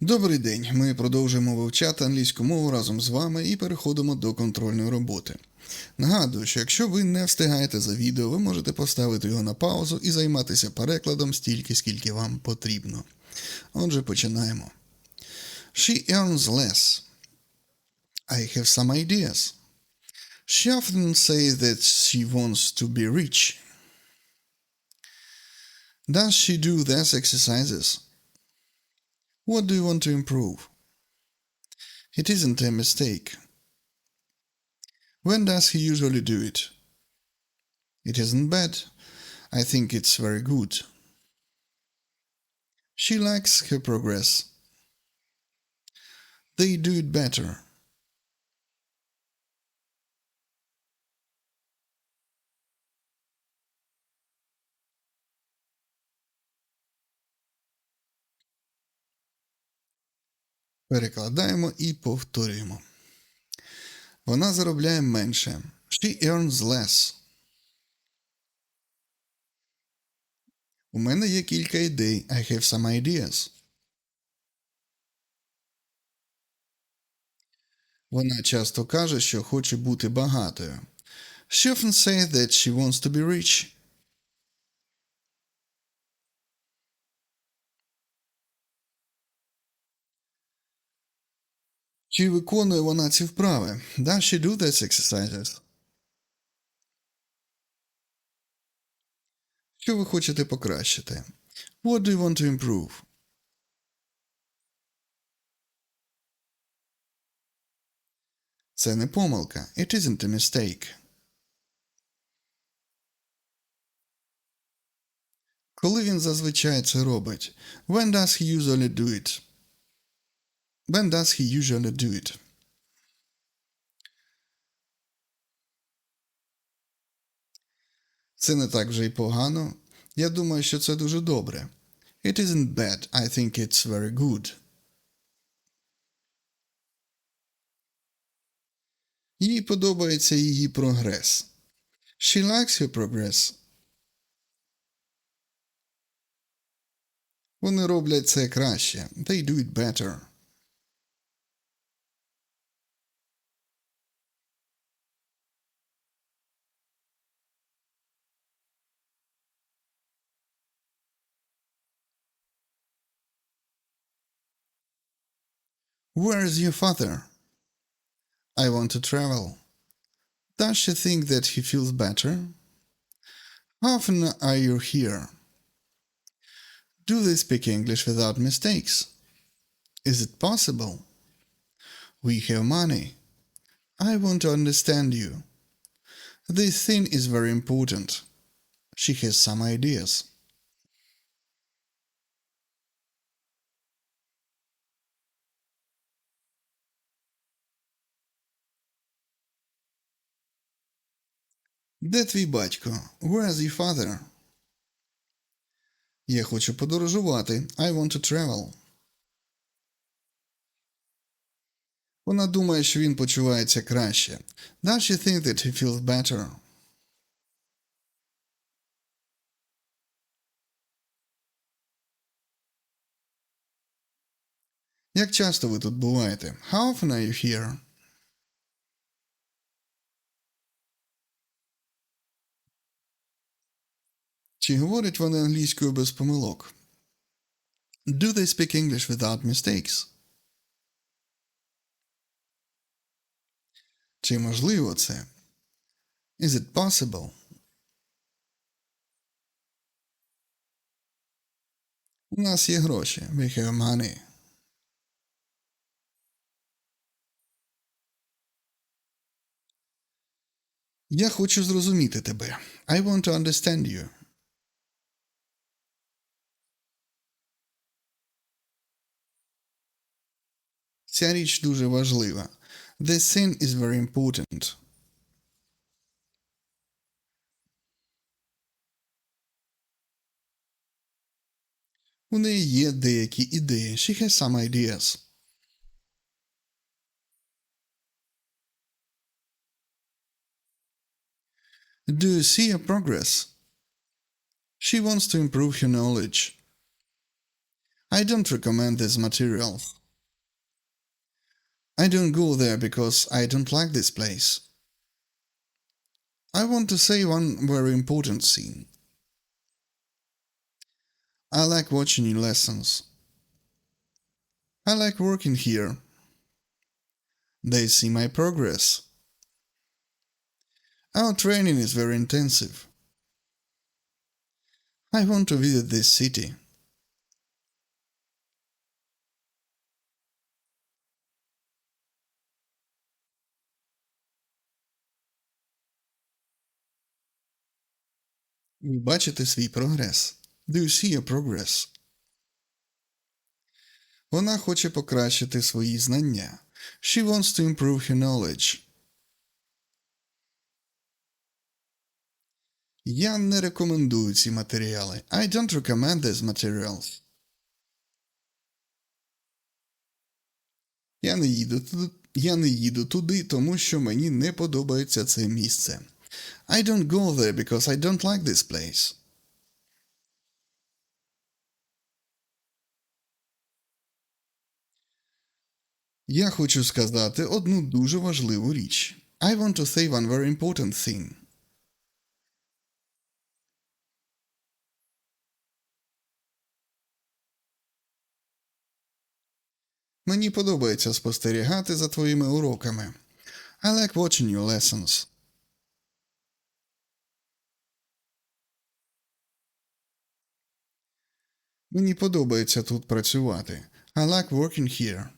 Добрий день. Ми продовжуємо вивчати англійську мову разом з вами і переходимо до контрольної роботи. Нагадую, що якщо ви не встигаєте за відео, ви можете поставити його на паузу і займатися перекладом стільки, скільки вам потрібно. Отже, починаємо. She earns less. I have some ideas. She often says that she wants to be rich. Does she do these exercises? What do you want to improve? It isn't a mistake. When does he usually do it? It isn't bad. I think it's very good. She likes her progress. They do it better. Перекладаємо і повторюємо. Вона заробляє менше. She earns less. У мене є кілька ідей. I have some ideas. Вона часто каже, що хоче бути багатою. She often says that she wants to be rich. Чи виконує вона ці вправи? Does she do these exercises? Що ви хочете покращити? What do you want to improve? Це не помилка. It isn't a mistake. Коли він зазвичай це робить? When does he usually do it? When does he usually do it? Це не так вже й погано. Я думаю, що це дуже добре. It isn't bad. I think it's very good. Їй подобається її прогрес. She likes her progress. Вони роблять це краще. They do it better. Where is your father? I want to travel. Does she think that he feels better? How often are you here? Do they speak English without mistakes? Is it possible? We have money. I want to understand you. This thing is very important. She has some ideas. Де твій батько? Where is your father? Я хочу подорожувати. I want to travel. Вона думає, що він почувається краще. Does she think that he feels better? Як часто ви тут буваєте? How often are you here? Чи говорять вони англійською без помилок? Do they speak English without mistakes? Чи можливо це? Is it possible? У нас є гроші. We have money. Я хочу зрозуміти тебе. I want to understand you. Ця річ дуже важлива. This thing is very important. У неї є деякі ідеї. She has some ideas. Do you see her progress? She wants to improve her knowledge. I don't recommend these materials. I don't go there because I don't like this place. I want to say one very important thing. I like watching your lessons. I like working here. They see my progress. Our training is very intensive. I want to visit this city. Бачите свій прогрес. Do you see your progress? Вона хоче покращити свої знання. She wants to improve her knowledge. Я не рекомендую ці матеріали. I don't recommend these materials. Я не їду туди, я не їду туди, тому що мені не подобається це місце. I don't go there because I don't like this place. Я хочу сказати одну дуже важливу річ. I want to say one very important thing. Мені подобається спостерігати за твоїми уроками. I like watching your lessons. Мені подобається тут працювати. I like working here.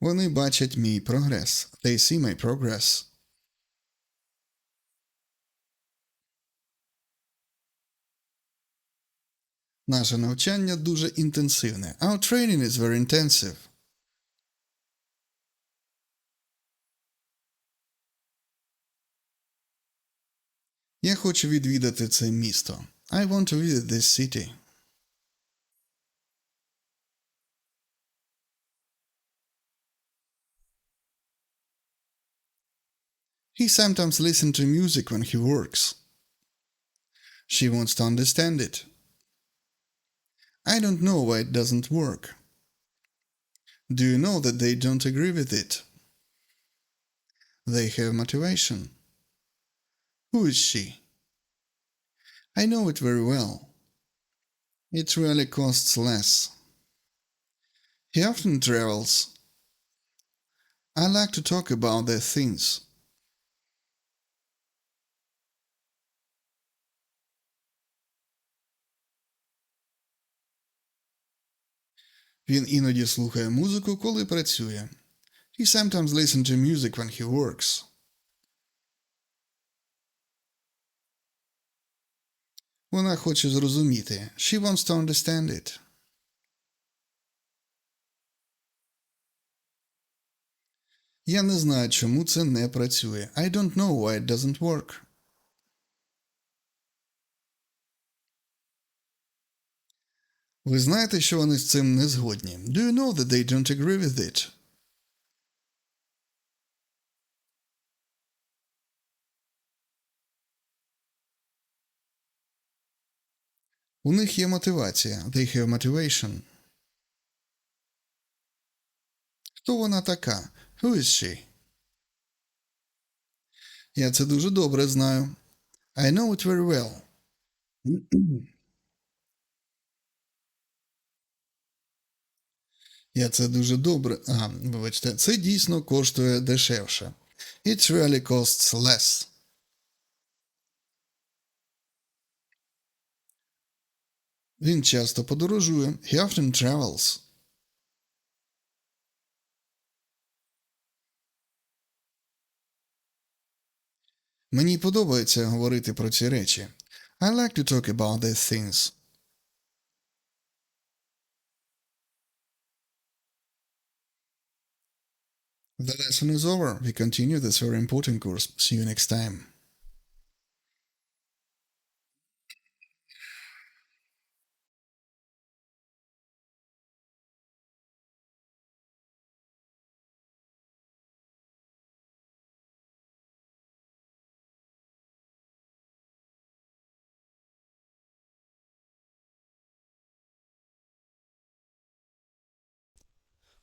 Вони бачать мій прогрес. They see my progress. Наше навчання дуже інтенсивне. Our training is very intensive. Я хочу відвідати це місто. I want to visit this city. He sometimes listens to music when he works. She wants to understand it. I don't know why it doesn't work. Do you know that they don't agree with it? They have motivation. Who is she? I know it very well. It really costs less. He often travels. I like to talk about their things. Він іноді слухає музику, коли працює. He sometimes listens to music when he works. Вона хоче зрозуміти. She wants to understand it. Я не знаю, чому це не працює. I don't know why it doesn't work. Ви знаєте, що вони з цим не згодні? Do you know that they don't agree with it? У них є мотивація. They have motivation. Хто вона така? Who is she? Я це дуже добре знаю. I know it very well. Я це дуже добре. А, вибачте, це дійсно коштує дешевше. It really costs less. Він часто подорожує. He often travels. Мені подобається говорити про ці речі. I like to talk about these things. The lesson is over. We continue this very important course. See you next time.